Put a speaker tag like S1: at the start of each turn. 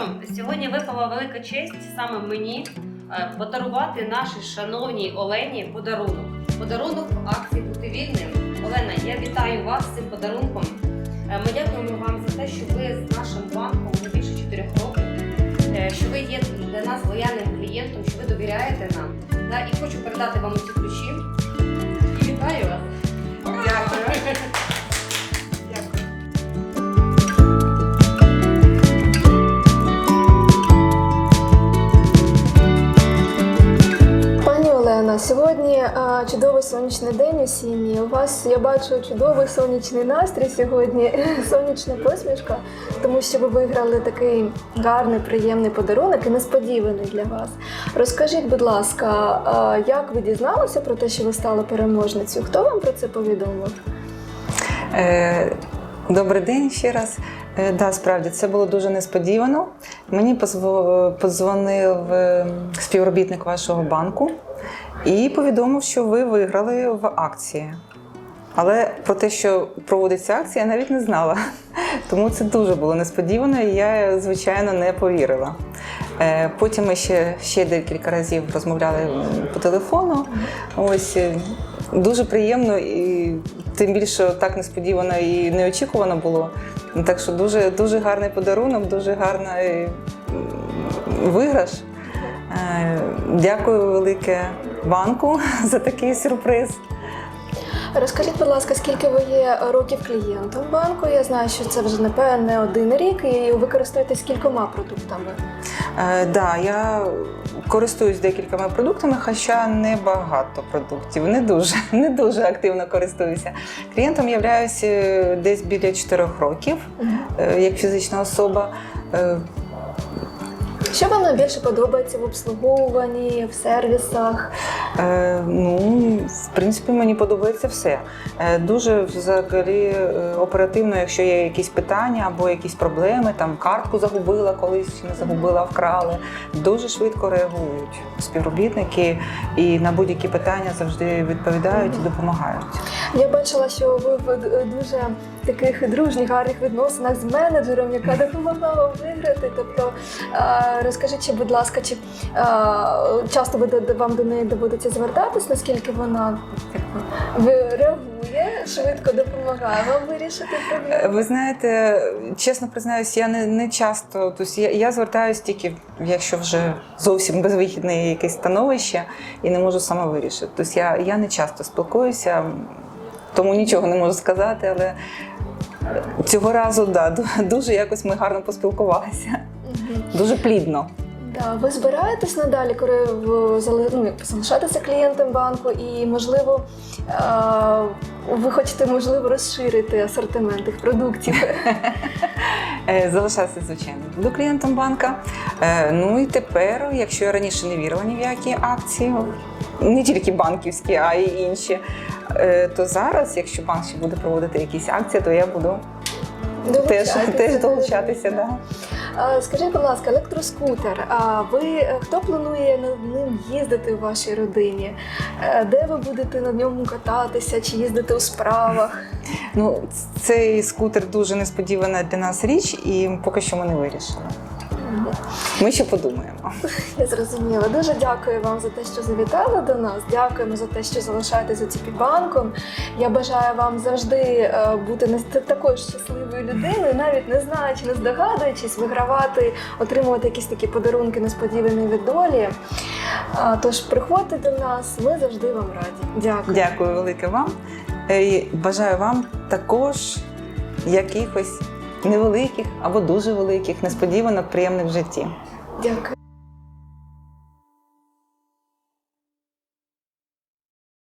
S1: що, сьогодні випала велика честь саме мені е, подарувати нашій шановній Олені подарунок. Подарунок акції Бути вільним. Олена, я вітаю вас з цим подарунком. Е, Ми дякуємо вам за те, що ви з нашим банком вже більше 4 років, е, що ви є для нас лояльним клієнтом, що ви довіряєте нам. І хочу передати вам ці ключі. І вітаю вас.
S2: Дякую.
S3: Сьогодні а, чудовий сонячний день осінній. У вас я бачу чудовий сонячний настрій сьогодні, сонячна посмішка, тому що ви виграли такий гарний, приємний подарунок і несподіваний для вас. Розкажіть, будь ласка, а, як ви дізналися про те, що ви стали переможницею? Хто вам про це повідомив?
S2: Е, Добрий день ще раз. Е, Да, справді це було дуже несподівано. Мені подзвонив е, співробітник вашого банку і повідомив, що ви виграли в акції. Але про те, що проводиться акція, я навіть не знала. Тому це дуже було несподівано, і я, звичайно, не повірила. Е, Потім ми ще, ще декілька разів розмовляли по телефону. Ось е, дуже приємно і тим більше так несподівано і неочікувано було. Так що дуже, дуже гарний подарунок, дуже гарний виграш. Е, Дякую велике банку за такий сюрприз.
S3: Розкажіть, будь ласка, скільки ви є років клієнтом банку? Я знаю, що це вже напевне не один рік, і ви користуєтесь кількома продуктами.
S2: Е, да, я користуюсь декількома продуктами, хоча не багато продуктів, не дуже, не дуже активно користуюся. Клієнтом являюся десь біля 4 років, е, як фізична особа.
S3: Що вам найбільше подобається в обслуговуванні, в сервісах?
S2: Е, ну, в принципі, мені подобається все. Е, дуже взагалі е, оперативно, якщо є якісь питання або якісь проблеми, там картку загубила колись не загубила, вкрали. Дуже швидко реагують співробітники і на будь-які питання завжди відповідають і допомагають.
S3: Я бачила, що ви в дуже таких дружніх, гарних відносинах з менеджером, яка допомагала вам виграти. Тобто, е, розкажіть, ще, будь ласка, чи е, часто вам до неї доводиться звертатись, наскільки вона ви реагує, швидко допомагає вам вирішити
S2: Е,
S3: проблему?
S2: Ви знаєте, чесно признаюсь, я не, не часто, тобто я, я звертаюся тільки, якщо вже зовсім безвихідне якесь становище і не можу сама вирішити. Тобто я, я не часто спілкуюся, тому нічого не можу сказати, але цього разу да, дуже якось ми гарно поспілкувалися. Дуже плідно.
S3: Да, ви збираєтесь надалі, коли ну, залишатися клієнтом банку, і можливо ви хочете можливо розширити асортимент тих продуктів.
S2: Е, Залишатися, звичайно, буду клієнтом банка. Е, Ну і тепер, якщо я раніше не вірила ні в які акції, не тільки банківські, а й інші, е, то зараз, якщо банк ще буде проводити якісь акції, то я буду теж,
S3: Долучайтеся
S2: теж
S3: до
S2: долучатися. Да.
S3: Скажіть, будь ласка, електроскутер. А ви е, хто планує над ним їздити у вашій родині? Е, Де ви будете на ньому кататися чи їздити у справах?
S2: Ну, цей скутер дуже несподівана для нас річ, і поки що ми не вирішили. Ми ще подумаємо.
S3: Я зрозуміла. Дуже дякую вам за те, що завітали до нас. Дякуємо за те, що залишаєтеся ціпі банком. Я бажаю вам завжди е, бути такою щасливою людиною, навіть не знаючи, не здогадуючись, вигравати, отримувати якісь такі подарунки несподівані від долі. Тож приходьте до нас, ми завжди вам раді. Дякую.
S2: Дякую велике вам. Е, І бажаю вам також якихось невеликих або дуже великих несподіванок приємних в житті.
S3: Дякую.